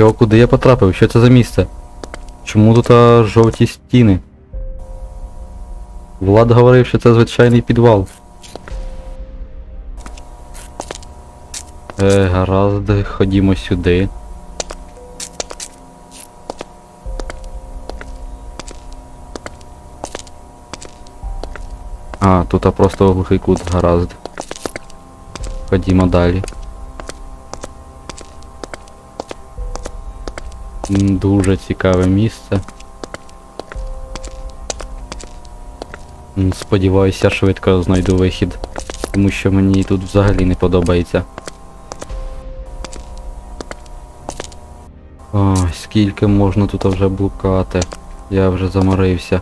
Йо, куди я потрапив? Що це за місце? Чому тут а, жовті стіни? Влад говорив, що це звичайний підвал. Е, гаразд, ходімо сюди. А, тут а, просто глухий кут, гаразд. Ходімо далі. Дуже цікаве місце. Сподіваюся, швидко знайду вихід. Тому що мені тут взагалі не подобається. Ой, скільки можна тут вже блукати. Я вже заморився.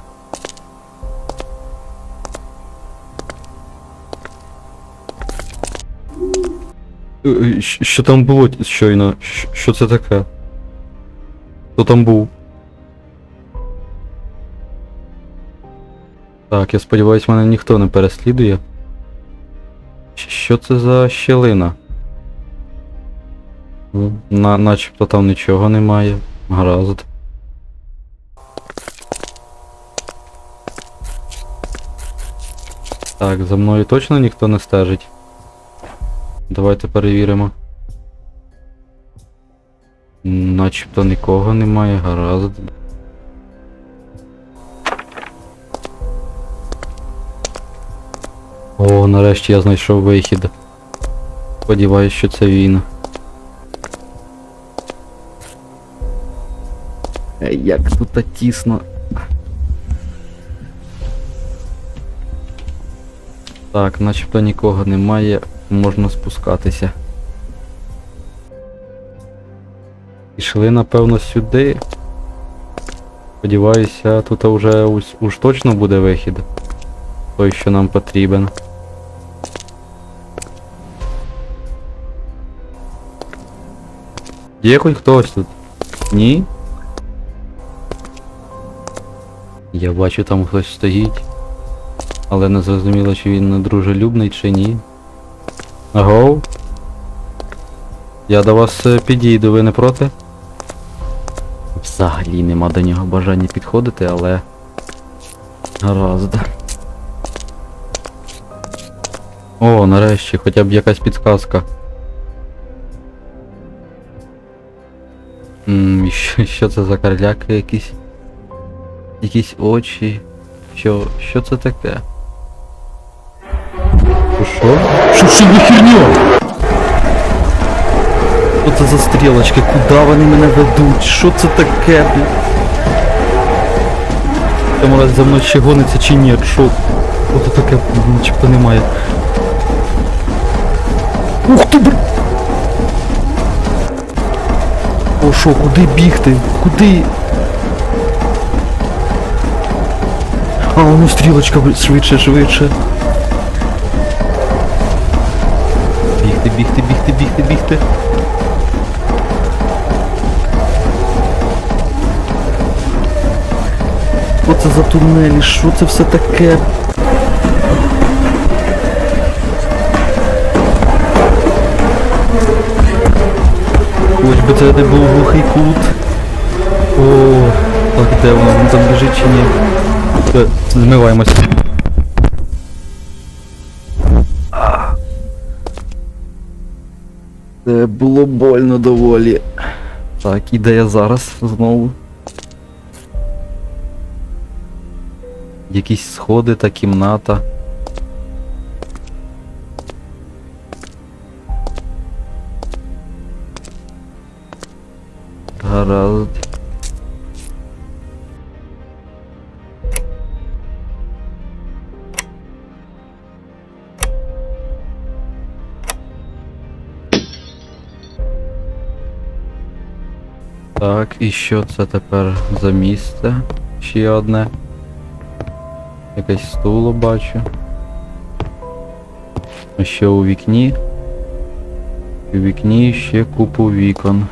Е, е, Що там було щойно? Що це таке? Хто там був? Так, я сподіваюсь, мене ніхто не переслідує. Що це за щелина? На, начебто там нічого немає. Гаразд. Так, за мною точно ніхто не стежить. Давайте перевіримо. Начебто нікого немає, гаразд. О, нарешті я знайшов вихід. Сподіваюсь, що це він. Як тут тісно. Так, начебто нікого немає, можна спускатися. Пішли, напевно, сюди. Сподіваюся, тут вже уж, уж точно буде вихід. Той, що нам потрібен. Є хоч хтось тут? Ні? Я бачу, там хтось стоїть. Але не зрозуміло, чи він недружелюбний чи ні. Агов? Я до вас е, підійду, ви не проти? Взагалі нема до нього бажання підходити, але. Гаразд. О, нарешті, хоча б якась підказка. Ммм, що, що це за карляки якісь? Якісь очі. Що. що це таке? Що? Що що за херня? Що це за стрілочки? Куди вони мене ведуть? Що це таке? Там раз за мною ще гониться чи ні? Що? Що таке? Начебто немає. Ух ти, бр... О, що, куди бігти? Куди? А, ну стрілочка, швидше, швидше. Бігти, бігти, бігти, бігти, бігти. Що це за тунелі? Що це все таке? Хоч би це не був глухий кут. О, так де воно? Він там біжить чи ні? Все, змиваємося. Це було больно доволі. Так, і де я зараз знову? Якісь сходи та кімната. Гаразд. Так, і що це тепер за місце? Ще одне. Якесь стуло бачу. А ще у вікні. У вікні ще купу вікон.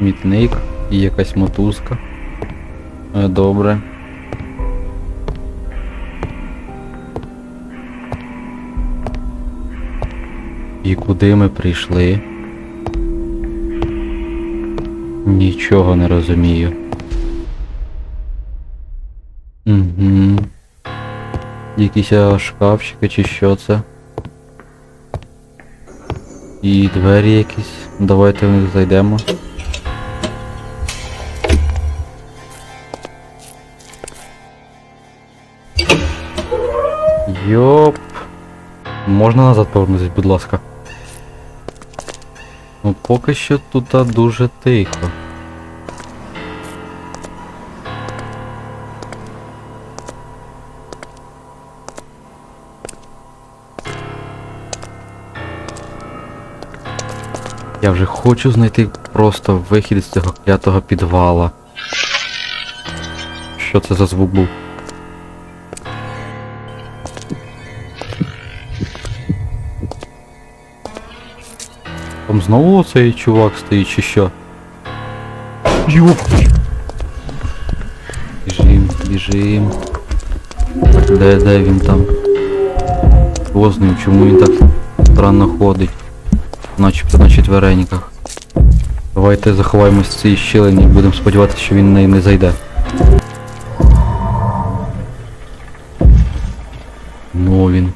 Мітник і якась мотузка. Е, Добре. І куди ми прийшли? Нічого не розумію. Угу. Якісь шкафчики чи що це? І двері якісь. Давайте в них зайдемо. Йоп. Можна назад повернутися, будь ласка. Ну поки що тут дуже тихо. Я вже хочу знайти просто вихід з цього клятого підвала. Що це за звук був? Там знову цей чувак стоїть чи що? Йоп! Біжим, біжим. Де, де він там? Що? Чому він так странно ходить? Начебто на четвереньках. Давайте заховаємось в цій щілині і будемо сподіватися, що він в не зайде. Ну він.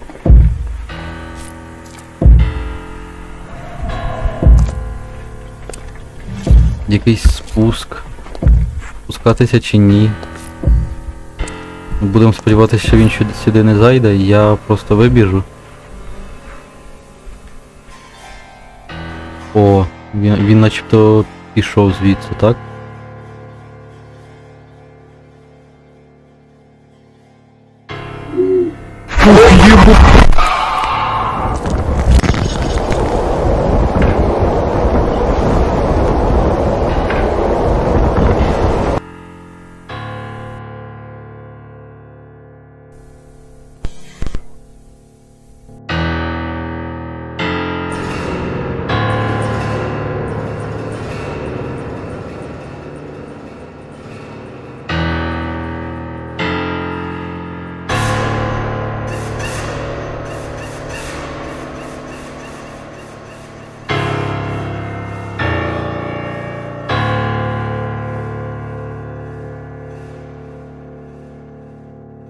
Якийсь спуск. Спускатися чи ні. Будемо сподіватися, що він сюди не зайде, я просто вибіжу. Він, він начебто пішов звідси, так? Єбу.